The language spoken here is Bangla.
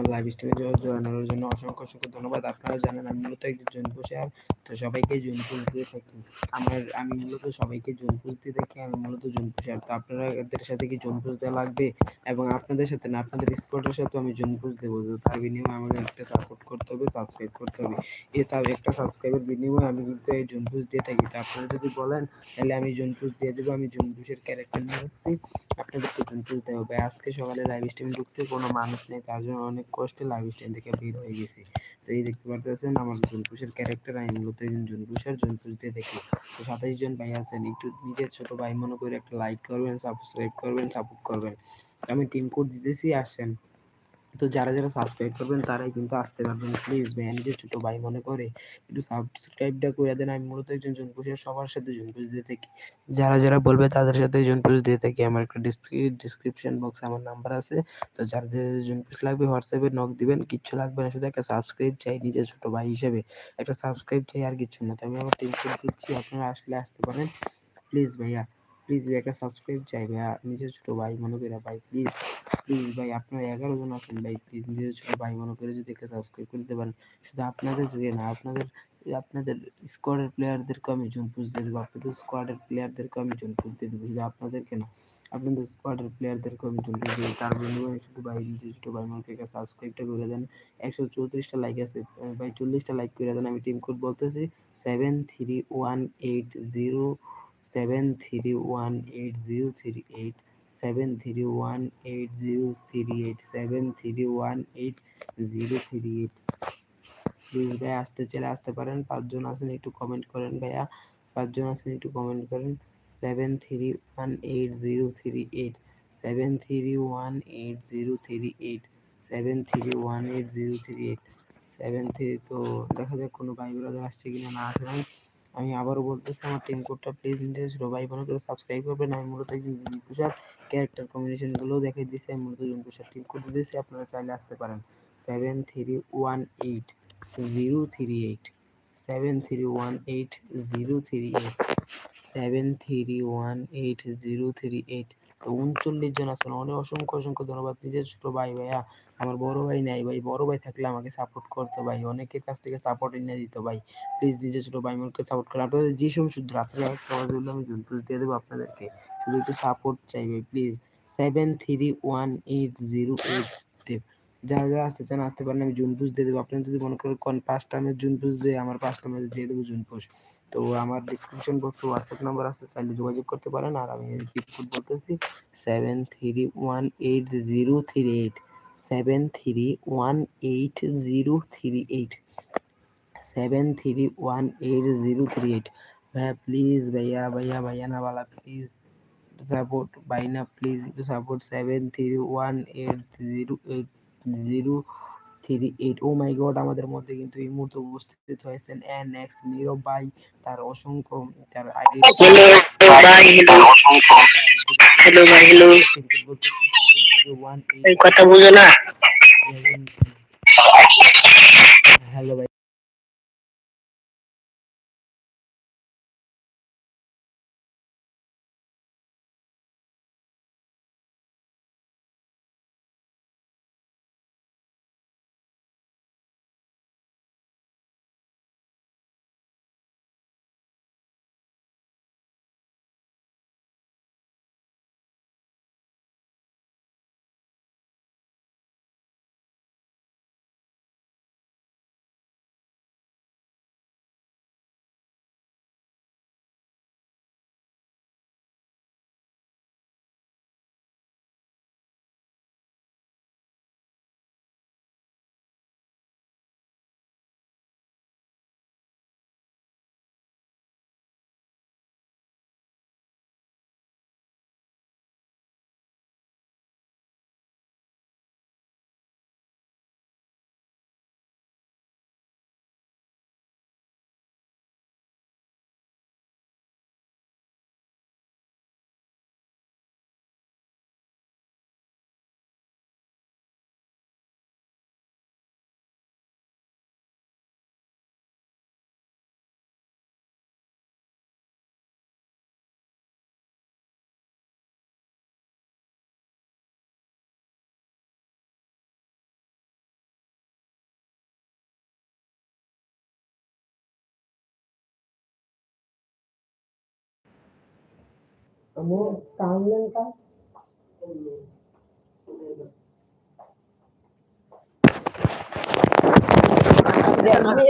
আমার লাইভ স্ট্রিমে জয়েন হওয়ার জন্য অসংখ্য অসংখ্য ধন্যবাদ। আপনারা জানেন আমি মূলত একজন জৈন পুষার তো সবাইকে জৈন পুষ দিয়ে থাকি। আমার, আমি মূলত সবাইকে জৈন পুষ দিয়ে থাকি, আমি মূলত জৈন পুষার তো আপনারা এদের সাথে কি জৈন পুষ দেওয়া লাগবে? এবং আপনাদের সাথে না, আপনাদের স্কোয়াডের সাথে আমি জৈন পুষ দেবো। তো তার বিনিময়ে আমাকে একটা সাপোর্ট করতে হবে সাবস্ক্রাইব করতে হবে। এই সাব একটা সাবস্ক্রাইবের বিনিময়ে আমি কিন্তু এই জৈন পুষ দিয়ে থাকি। তো আপনারা যদি বলেন, তাহলে আমি জৈন পুষ দিয়ে দেবো, আমি জৈন পুষের ক্যারেক্টার নিয়ে রাখছি। আপনাদেরকে জৈন পুষ দেওয়া হবে। আজকে সকালে লাইভ স্ট্রিম ঢুকছে, কোনো মানুষ নেই, তার জন্য অনেক কষ্টে লাইভ স্ট্রিম থেকে বের হয়ে গেছি। তো এই দেখতে পারতেছেন, আমার জুন জুনপুষের ক্যারেক্টার আমি মূলত একজন জুনপুষ দিয়ে দেখি। তো সাতাশ জন ভাই আছেন, একটু নিজের ছোট ভাই মনে করে একটা লাইক করবেন সাবস্ক্রাইব করবেন সাপোর্ট করবেন। আমি টিম কোড দিতেছি আসছেন তো যারা যারা সাবস্ক্রাইব করবেন তারাই কিন্তু আসতে পারবেন। প্লিজ ভাই নিজের ছোট ভাই মনে করে একটু সাবস্ক্রাইবটা করে দেন। আমি মূলত একজন জনপুষের সবার সাথে জনপুষ দিয়ে থাকি। যারা যারা বলবে তাদের সাথে জনপুষ দিয়ে থাকি। আমার একটা ডিসক্রিপশন বক্সে আমার নাম্বার আছে। তো যাদের জনপুষ লাগবে হোয়াটসঅ্যাপে নক দিবেন। কিচ্ছু লাগবে না। শুধু একটা সাবস্ক্রাইব চাই নিজের ছোট ভাই হিসেবে। একটা সাবস্ক্রাইব চাই আর কিছু না। তো আমি আমার টিম দিচ্ছি। আপনারা আসলে আসতে পারেন। প্লিজ ভাইয়া। প্লিজ ভাই একটা সাবস্ক্রাইব চাই ভাইয়া নিজের ছোট ভাই মনে করে ভাই প্লিজ প্লিজ ভাই আপনারা এগারো জন আছেন ভাই প্লিজ নিজের ছোট ভাই মনে করে যদি একটা সাবস্ক্রাইব করে দিতে পারেন, শুধু আপনাদের জুড়ে না, আপনাদের আপনাদের স্কোয়াডের প্লেয়ারদেরকে আমি জুন পুষ দিয়ে দেবো, আপনাদের স্কোয়াডের প্লেয়ারদেরকে আমি জুন পুষ দিয়ে দেবো, শুধু আপনাদেরকে না, আপনাদের স্কোয়াডের প্লেয়ারদেরকে আমি জুন পুষ দেবো, তার বিনিময়ে শুধু ভাই নিজের ছোট ভাই মনে করে সাবস্ক্রাইবটা করে দেন, একশো চৌত্রিশটা লাইক আছে, ভাই চল্লিশটা লাইক করে দেন, আমি টিম কোড বলতেছি seven three one eight zero seven three one eight zero three eight seven three one eight zero three eight seven three one eight zero three eight please ভাই আসতে চাইলে আসতে পারেন। পাঁচজন আছেন, একটু কমেন্ট করেন ভাইয়া। পাঁচজন আছেন, একটু কমেন্ট করেন। Seven three one eight zero three eight seven three one eight zero three eight seven three one eight zero three eight seven three তো দেখা যাক কোনো ভাই ব্রাদার আসছে কিনা, না আসে আমি আবারও বলতেছি, আমার টিম কোডটা প্লিজ নিতে ছোটো ভাই করে সাবস্ক্রাইব করবেন। আমি মূলত একজন জুনকুশার ক্যারেক্টার কম্বিনেশনগুলো দেখাই দিয়েছি আমি মূলত জুনকুশার টিম কোড দিয়েছি আপনারা চাইলে আসতে পারেন। Seven three one eight zero three eight seven three one eight zero three eight seven three one eight zero three eight তো উনচল্লিশ জন আছেন। অনেক অসংখ্য অসংখ্য ধন্যবাদ। নিজের ছোট ভাই, ভাইয়া, আমার বড় ভাই নাই ভাই, বড় ভাই থাকলে আমাকে সাপোর্ট করতো ভাই। অনেকের কাছ থেকে সাপোর্ট এনে দিত ভাই। প্লিজ নিজের ছোট ভাই বোনকে সাপোর্ট করে। আপনাদের যে সময় শুধু রাত্রে আমি জুন দিয়ে দেবো আপনাদেরকে। শুধু একটু সাপোর্ট চাইবে please seven three one eight zero eight যারা যারা আসতে চান, আসতে পারেন, আমি জুন পুষ দিয়ে দেবো। আপনারা যদি মনে করেন পাঁচটা ম্যাচ জুন পুষ দিয়ে, আমার পাঁচটা ম্যাচ দিয়ে দেবো জুন পুষ তো আমার ডিসক্রিপশন বক্সে হোয়াটসঅ্যাপ নাম্বার আছে, চাইলে যোগাযোগ করতে পারেন। আর আমি পিকফুড বলতেছি seven three one eight zero three eight seven three one eight zero three eight seven three one eight zero three eight ভাইয়া প্লিজ ভাইয়া ভাইয়া ভাইয়া না বালা প্লিজ সাপোর্ট ভাই না please support seven three one eight zero eight zero three eight oh my god আমাদের মধ্যে কিন্তু এই মুহূর্তে উপস্থিত হয়েছেন এন এক্স নীরব ভাই তার অসংখ্য তার আইডি হ্যালো ভাই হ্যালো কথা বুঝো না। হ্যালো ভাই। আমু কামলেন কা আমি